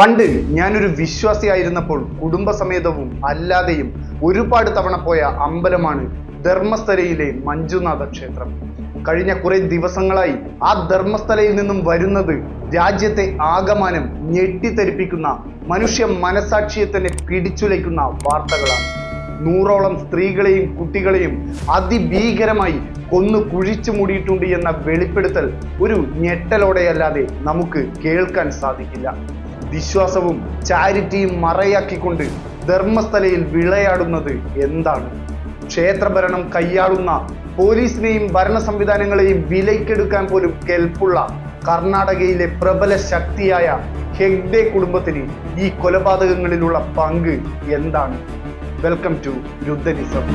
പണ്ട് ഞാനൊരു വിശ്വാസിയായിരുന്നപ്പോൾ കുടുംബസമേതവും അല്ലാതെയും ഒരുപാട് തവണ പോയ അമ്പലമാണ് ധർമ്മസ്ഥലയിലെ മഞ്ജുനാഥ ക്ഷേത്രം. കഴിഞ്ഞ കുറെ ദിവസങ്ങളായി ആ ധർമ്മസ്ഥലയിൽ നിന്നും വരുന്നത് രാജ്യത്തെ ആകമാനം ഞെട്ടിത്തെരിപ്പിക്കുന്ന മനുഷ്യ മനസാക്ഷിയെ തന്നെ പിടിച്ചുലയ്ക്കുന്ന വാർത്തകളാണ്. നൂറോളം സ്ത്രീകളെയും കുട്ടികളെയും അതിഭീകരമായി കൊന്നു കുഴിച്ചു മൂടിയിട്ടുണ്ട് എന്ന വെളിപ്പെടുത്തൽ ഒരു ഞെട്ടലോടെയല്ലാതെ നമുക്ക് കേൾക്കാൻ സാധിക്കില്ല. വിശ്വാസവും ചാരിറ്റിയും മറയാക്കിക്കൊണ്ട് ധർമ്മസ്ഥലയിൽ വിളയാടുന്നത് എന്താണ്? ക്ഷേത്രഭരണം കൈയാളുന്ന പോലീസിനെയും ഭരണ സംവിധാനങ്ങളെയും വിലയ്ക്കെടുക്കാൻ പോലും കെൽപ്പുള്ള കർണാടകയിലെ പ്രബല ശക്തിയായ ഹെഗ്ഡെ കുടുംബത്തിന് ഈ കൊലപാതകങ്ങളിലുള്ള പങ്ക് എന്താണ്? വെൽക്കം ടു യുദ്ധനിസം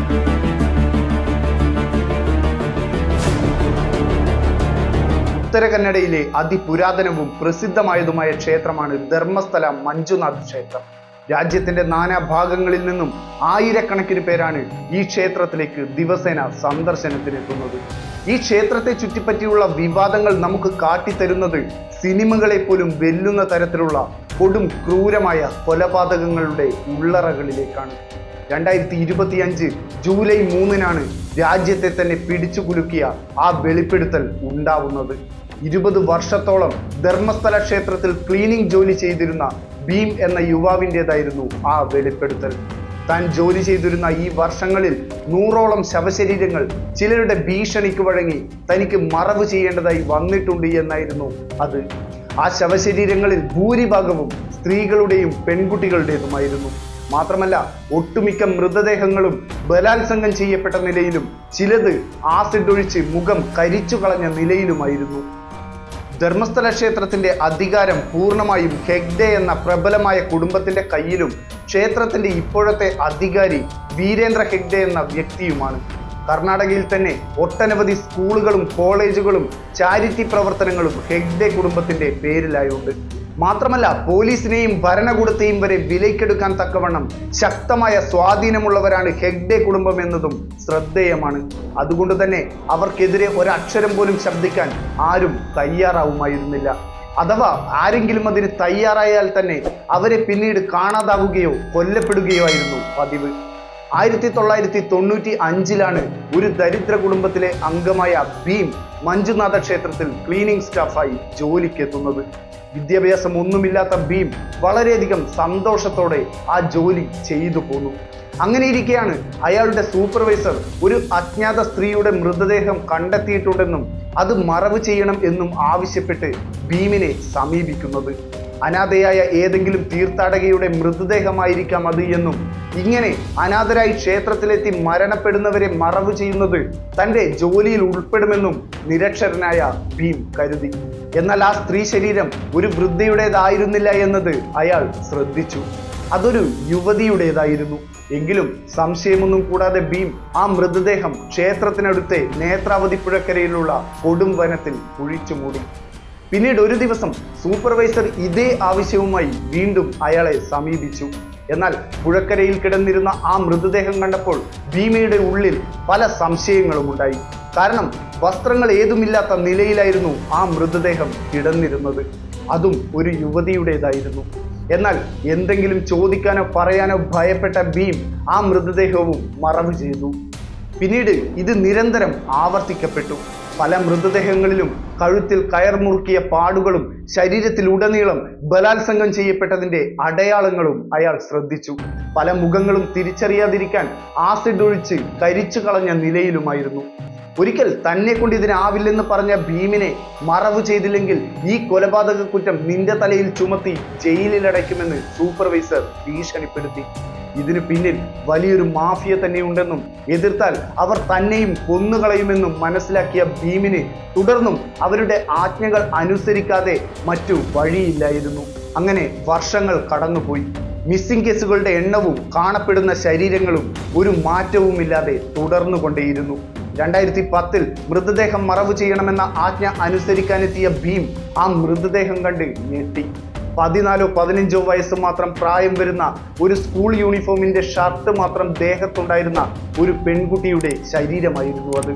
ഉത്തര കന്നഡയിലെ അതിപുരാതനവും പ്രസിദ്ധമായതുമായ ക്ഷേത്രമാണ് ധർമ്മസ്ഥല മഞ്ജുനാഥ് ക്ഷേത്രം. രാജ്യത്തിന്റെ ഭാഗങ്ങളിൽ നിന്നും ആയിരക്കണക്കിന് പേരാണ് ഈ ക്ഷേത്രത്തിലേക്ക് ദിവസേന സന്ദർശനത്തിനെത്തുന്നത്. ഈ ക്ഷേത്രത്തെ ചുറ്റിപ്പറ്റിയുള്ള വിവാദങ്ങൾ നമുക്ക് കാട്ടിത്തരുന്നത് സിനിമകളെ പോലും വെല്ലുന്ന തരത്തിലുള്ള കൊടും ക്രൂരമായ കൊലപാതകങ്ങളുടെ ഉള്ളറകളിലേക്കാണ്. രണ്ടായിരത്തി ഇരുപത്തി അഞ്ച് ജൂലൈ മൂന്നിനാണ് രാജ്യത്തെ തന്നെ പിടിച്ചു കുലുക്കിയ ആ വെളിപ്പെടുത്തൽ ഉണ്ടാവുന്നത്. ഇരുപത് വർഷത്തോളം ധർമ്മസ്ഥല ക്ഷേത്രത്തിൽ ക്ലീനിങ് ജോലി ചെയ്തിരുന്ന ഭീം എന്ന യുവാവിന്റെതായിരുന്നു ആ വെളിപ്പെടുത്തൽ. താൻ ജോലി ചെയ്തിരുന്ന ഈ വർഷങ്ങളിൽ നൂറോളം ശവശരീരങ്ങൾ ചിലരുടെ ഭീഷണിക്ക് വഴങ്ങി തനിക്ക് മറവ് ചെയ്യേണ്ടതായി വന്നിട്ടുണ്ട് എന്നായിരുന്നു അത്. ആ ശവശരീരങ്ങളിൽ ഭൂരിഭാഗവും സ്ത്രീകളുടെയും പെൺകുട്ടികളുടേതുമായിരുന്നു. മാത്രമല്ല ഒട്ടുമിക്ക മൃതദേഹങ്ങളും ബലാത്സംഗം ചെയ്യപ്പെട്ട നിലയിലും ചിലത് ആസിഡ് ഒഴിച്ച് മുഖം കരിച്ചു കളഞ്ഞ നിലയിലുമായിരുന്നു. ധർമ്മസ്ഥല ക്ഷേത്രത്തിന്റെ അധികാരം പൂർണമായും ഹെഗ്ഡെ എന്ന പ്രബലമായ കുടുംബത്തിന്റെ കയ്യിലും ക്ഷേത്രത്തിന്റെ ഇപ്പോഴത്തെ അധികാരി വീരേന്ദ്ര ഹെഗ്ഡെ എന്ന വ്യക്തിയുമാണ്. കർണാടകയിൽ തന്നെ ഒട്ടനവധി സ്കൂളുകളും കോളേജുകളും ചാരിറ്റി പ്രവർത്തനങ്ങളും ഹെഗ്ഡെ കുടുംബത്തിന്റെ പേരിലായുണ്ട്. മാത്രമല്ല പോലീസിനെയും ഭരണകൂടത്തെയും വരെ വിലയ്ക്കെടുക്കാൻ തക്കവണ്ണം ശക്തമായ സ്വാധീനമുള്ളവരാണ് ഹെഗ്ഡെ കുടുംബം എന്നതും ശ്രദ്ധേയമാണ്. അതുകൊണ്ട് തന്നെ അവർക്കെതിരെ ഒരക്ഷരം പോലും ശബ്ദിക്കാൻ ആരും തയ്യാറാവുമായിരുന്നില്ല. അഥവാ ആരെങ്കിലും അതിന് തയ്യാറായാൽ തന്നെ അവരെ പിന്നീട് കാണാതാവുകയോ കൊല്ലപ്പെടുകയോ ആയിരുന്നു പതിവ്. ആയിരത്തി തൊള്ളായിരത്തി തൊണ്ണൂറ്റി അഞ്ചിലാണ് ഒരു ദരിദ്ര കുടുംബത്തിലെ അംഗമായ ഭീം മഞ്ജുനാഥ ക്ഷേത്രത്തിൽ ക്ലീനിംഗ് സ്റ്റാഫായി ജോലിക്കെത്തുന്നത്. വിദ്യാഭ്യാസം ഒന്നുമില്ലാത്ത ഭീം വളരെയധികം സന്തോഷത്തോടെ ആ ജോലി ചെയ്തു പോന്നു. അങ്ങനെ ഇരിക്കെയാണ് അയാളുടെ സൂപ്പർവൈസർ ഒരു അജ്ഞാത സ്ത്രീയുടെ മൃതദേഹം കണ്ടെത്തിയിട്ടുണ്ടെന്നും അത് മറവ് ചെയ്യണം എന്നും ആവശ്യപ്പെട്ട് ഭീമിനെ സമീപിക്കുന്നത്. അനാഥയായ ഏതെങ്കിലും തീർത്ഥാടകയുടെ മൃതദേഹമായിരിക്കാം അത് എന്നും. ഇങ്ങനെ അനാഥരായി ക്ഷേത്രത്തിലെത്തി മരണപ്പെടുന്നവരെ മറവ് ചെയ്യുന്നത് തന്റെ ജോലിയിൽ ഉൾപ്പെടുമെന്നും നിരക്ഷരനായ ഭീം കരുതി. എന്നാൽ ആ സ്ത്രീ ശരീരം ഒരു വൃദ്ധയുടേതായിരുന്നില്ല എന്നത് അയാൾ ശ്രദ്ധിച്ചു. അതൊരു യുവതിയുടേതായിരുന്നു. എങ്കിലും സംശയമൊന്നും കൂടാതെ ഭീം ആ മൃതദേഹം ക്ഷേത്രത്തിനടുത്തെ നേത്രാവതി പുഴക്കരയിലുള്ള കൊടും വനത്തിൽ കുഴിച്ചു മൂടി പിന്നീട് ഒരു ദിവസം സൂപ്പർവൈസർ ഇതേ ആവശ്യവുമായി വീണ്ടും അയാളെ സമീപിച്ചു. എന്നാൽ പുഴക്കരയിൽ കിടന്നിരുന്ന ആ മൃതദേഹം കണ്ടപ്പോൾ ഭീമയുടെ ഉള്ളിൽ പല സംശയങ്ങളും ഉണ്ടായി. കാരണം വസ്ത്രങ്ങൾ ഏതുമില്ലാത്ത നിലയിലായിരുന്നു ആ മൃതദേഹം കിടന്നിരുന്നത്. അതും ഒരു യുവതിയുടേതായിരുന്നു. എന്നാൽ എന്തെങ്കിലും ചോദിക്കാനോ പറയാനോ ഭയപ്പെട്ട ഭീം ആ മൃതദേഹവും മറവ് ചെയ്തു. പിന്നീട് ഇത് നിരന്തരം ആവർത്തിക്കപ്പെട്ടു. പല മൃതദേഹങ്ങളിലും കഴുത്തിൽ കയർ മുറുക്കിയ പാടുകളും ശരീരത്തിൽ ശരീരത്തിലുടനീളം ബലാത്സംഗം ചെയ്യപ്പെട്ടതിന്റെ അടയാളങ്ങളും അയാൾ ശ്രദ്ധിച്ചു. പല മുഖങ്ങളും തിരിച്ചറിയാതിരിക്കാൻ ആസിഡ് ഒഴിച്ച് കരിച്ചു കളഞ്ഞ നിലയിലുമായിരുന്നു. ഒരിക്കൽ തന്നെ കൊണ്ട് ഇതിനാവില്ലെന്ന് പറഞ്ഞ ഭീമിനെ മറവ് ചെയ്തില്ലെങ്കിൽ ഈ കൊലപാതക കുറ്റം നിന്റെ തലയിൽ ചുമത്തി ജയിലിലടയ്ക്കുമെന്ന് സൂപ്പർവൈസർ ഭീഷണിപ്പെടുത്തി. ഇതിനു പിന്നിൽ വലിയൊരു മാഫിയ തന്നെയുണ്ടെന്നും എതിർത്താൽ അവർ തന്നെയും കൊന്നുകളയുമെന്നും മനസ്സിലാക്കിയ ഭീമിന് തുടർന്നും അവരുടെ ആജ്ഞകൾ അനുസരിക്കാതെ മറ്റു വഴിയില്ലായിരുന്നു. അങ്ങനെ വർഷങ്ങൾ കടന്നുപോയി. മിസ്സിംഗ് കേസുകളുടെ എണ്ണവും കാണപ്പെടുന്ന ശരീരങ്ങളും ഒരു മാറ്റവുമില്ലാതെ തുടർന്നുകൊണ്ടേയിരുന്നു. രണ്ടായിരത്തി പത്തിൽ മൃതദേഹം മറവ് ചെയ്യണമെന്ന ആജ്ഞ അനുസരിക്കാനെത്തിയ ഭീം ആ മൃതദേഹം കണ്ട് ഞെട്ടി. പതിനാലോ പതിനഞ്ചോ വയസ്സ് മാത്രം പ്രായം വരുന്ന ഒരു സ്കൂൾ യൂണിഫോമിന്റെ ഷർട്ട് മാത്രം ദേഹത്തുണ്ടായിരുന്ന ഒരു പെൺകുട്ടിയുടെ ശരീരമായിരുന്നു അത്.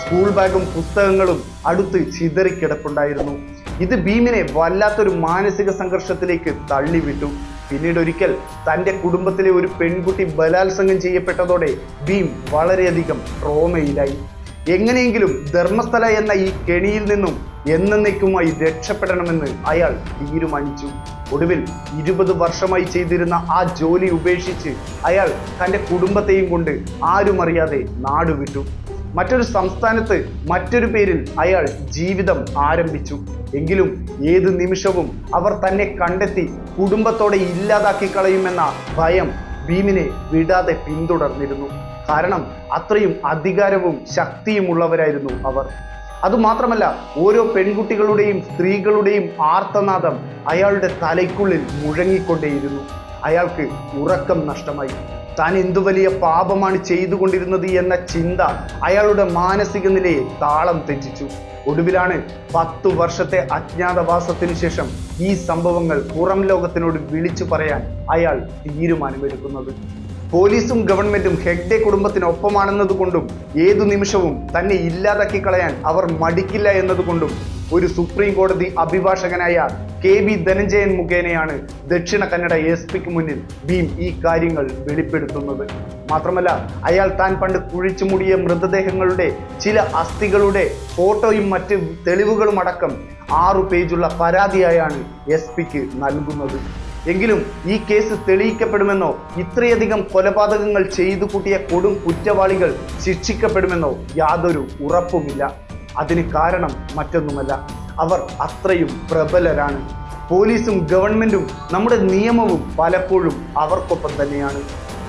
സ്കൂൾ ബാഗും പുസ്തകങ്ങളും അടുത്ത് ചിതറിക്കിടപ്പുണ്ടായിരുന്നു ഇത് ഭീമിനെ വല്ലാത്തൊരു മാനസിക സംഘർഷത്തിലേക്ക് തള്ളിവിട്ടു. പിന്നീട് ഒരിക്കൽ തന്റെ കുടുംബത്തിലെ ഒരു പെൺകുട്ടി ബലാത്സംഗം ചെയ്യപ്പെട്ടതോടെ ഭീം വളരെയധികം ട്രോമയിലായി എങ്ങനെയെങ്കിലും ധർമ്മസ്ഥല എന്ന ഈ കെണിയിൽ നിന്നും എന്നേക്കുമായി രക്ഷപ്പെടണമെന്ന് അയാൾ തീരുമാനിച്ചു. ഒടുവിൽ ഇരുപത് വർഷമായി ചെയ്തിരുന്ന ആ ജോലി ഉപേക്ഷിച്ച് അയാൾ തന്റെ കുടുംബത്തെയും കൊണ്ട് ആരും അറിയാതെ നാടുവിട്ടു മറ്റൊരു സംസ്ഥാനത്ത് മറ്റൊരു പേരിൽ അയാൾ ജീവിതം ആരംഭിച്ചു. എങ്കിലും ഏത് നിമിഷവും അവർ തന്നെ കണ്ടെത്തി കുടുംബത്തോടെ ഇല്ലാതാക്കി കളയുമെന്ന ഭയം ഭീമിനെ വിടാതെ പിന്തുടർന്നിരുന്നു. കാരണം അത്രയും അധികാരവും ശക്തിയുമുള്ളവരായിരുന്നു അവർ. അതുമാത്രമല്ല ഓരോ പെൺകുട്ടികളുടെയും സ്ത്രീകളുടെയും ആർത്തനാദം അയാളുടെ തലയ്ക്കുള്ളിൽ മുഴങ്ങിക്കൊണ്ടേയിരുന്നു. അയാൾക്ക് ഉറക്കം നഷ്ടമായി. താൻ എന്തു വലിയ പാപമാണ് ചെയ്തുകൊണ്ടിരുന്നത് എന്ന ചിന്ത അയാളുടെ മാനസിക നിലയെ താളം തെറ്റിച്ചു. ഒടുവിലാണ് പത്തു വർഷത്തെ അജ്ഞാതവാസത്തിനു ശേഷം ഈ സംഭവങ്ങൾ പുറം ലോകത്തിനോട് വിളിച്ചു പറയാൻ അയാൾ തീരുമാനമെടുക്കുന്നത്. പോലീസും ഗവൺമെന്റും ഹെഗ്ഡെ കുടുംബത്തിനൊപ്പമാണെന്നതുകൊണ്ടും ഏതു നിമിഷവും തന്നെ ഇല്ലാതാക്കി കളയാൻ അവർ മടിക്കില്ല എന്നതുകൊണ്ടും ഒരു സുപ്രീം കോടതി അഭിഭാഷകനായ കെ ബി ധനഞ്ജയൻ മുഖേനയാണ് ദക്ഷിണ കന്നഡ എസ് പിക്ക് മുന്നിൽ ഭീം ഈ കാര്യങ്ങൾ വെളിപ്പെടുത്തുന്നത്. മാത്രമല്ല അയാൾ താൻ പണ്ട് കുഴിച്ചു മൂടിയ മൃതദേഹങ്ങളുടെ ചില അസ്ഥികളുടെ ഫോട്ടോയും മറ്റ് തെളിവുകളും അടക്കം ആറു പേജുള്ള പരാതിയായാണ് എസ് പിക്ക് നൽകുന്നത്. എങ്കിലും ഈ കേസ് തെളിയിക്കപ്പെടുമെന്നോ ഇത്രയധികം കൊലപാതകങ്ങൾ ചെയ്തു കൂട്ടിയ കൊടും കുറ്റവാളികൾ ശിക്ഷിക്കപ്പെടുമെന്നോ യാതൊരു ഉറപ്പുമില്ല. അതിന് കാരണം മറ്റൊന്നുമല്ല. അവർ അത്രയും പ്രബലരാണ്. പോലീസും ഗവൺമെന്റും നമ്മുടെ നിയമവും പലപ്പോഴും അവർക്കൊപ്പം തന്നെയാണ്.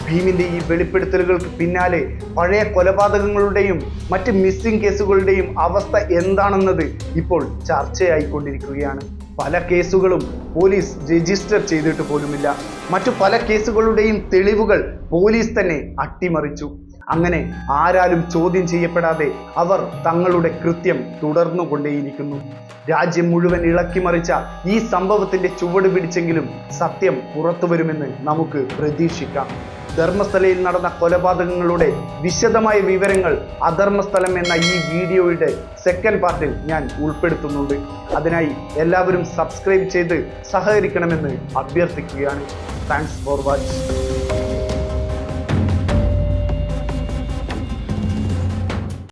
ഭീമിന്റെ ഈ വെളിപ്പെടുത്തലുകൾക്ക് പിന്നാലെ പഴയ കൊലപാതകങ്ങളുടെയും മറ്റ് മിസ്സിംഗ് കേസുകളുടെയും അവസ്ഥ എന്താണെന്നത് ഇപ്പോൾ ചർച്ചയായിക്കൊണ്ടിരിക്കുകയാണ്. പല കേസുകളും പോലീസ് രജിസ്റ്റർ ചെയ്തിട്ട് പോലുമില്ല. മറ്റു പല കേസുകളുടെയും തെളിവുകൾ പോലീസ് തന്നെ അട്ടിമറിച്ചു. അങ്ങനെ ആരാലും ചോദ്യം ചെയ്യപ്പെടാതെ അവർ തങ്ങളുടെ കൃത്യം തുടർന്നുകൊണ്ടേയിരിക്കുന്നു. രാജ്യം മുഴുവൻ ഇളക്കിമറിച്ച ഈ സംഭവത്തിന്റെ ചുവട് പിടിച്ചെങ്കിലും സത്യം പുറത്തു വരുമെന്ന് നമുക്ക് പ്രതീക്ഷിക്കാം. ധർമ്മസ്ഥലയിൽ നടന്ന കൊലപാതകങ്ങളുടെ വിശദമായ വിവരങ്ങൾ അധർമ്മസ്ഥലം എന്ന ഈ വീഡിയോയുടെ സെക്കൻഡ് പാർട്ടിൽ ഞാൻ ഉൾപ്പെടുത്തുന്നുണ്ട്. അതിനായി എല്ലാവരും സബ്സ്ക്രൈബ് ചെയ്ത് സഹകരിക്കണമെന്ന് അഭ്യർത്ഥിക്കുകയാണ്. Thanks for watching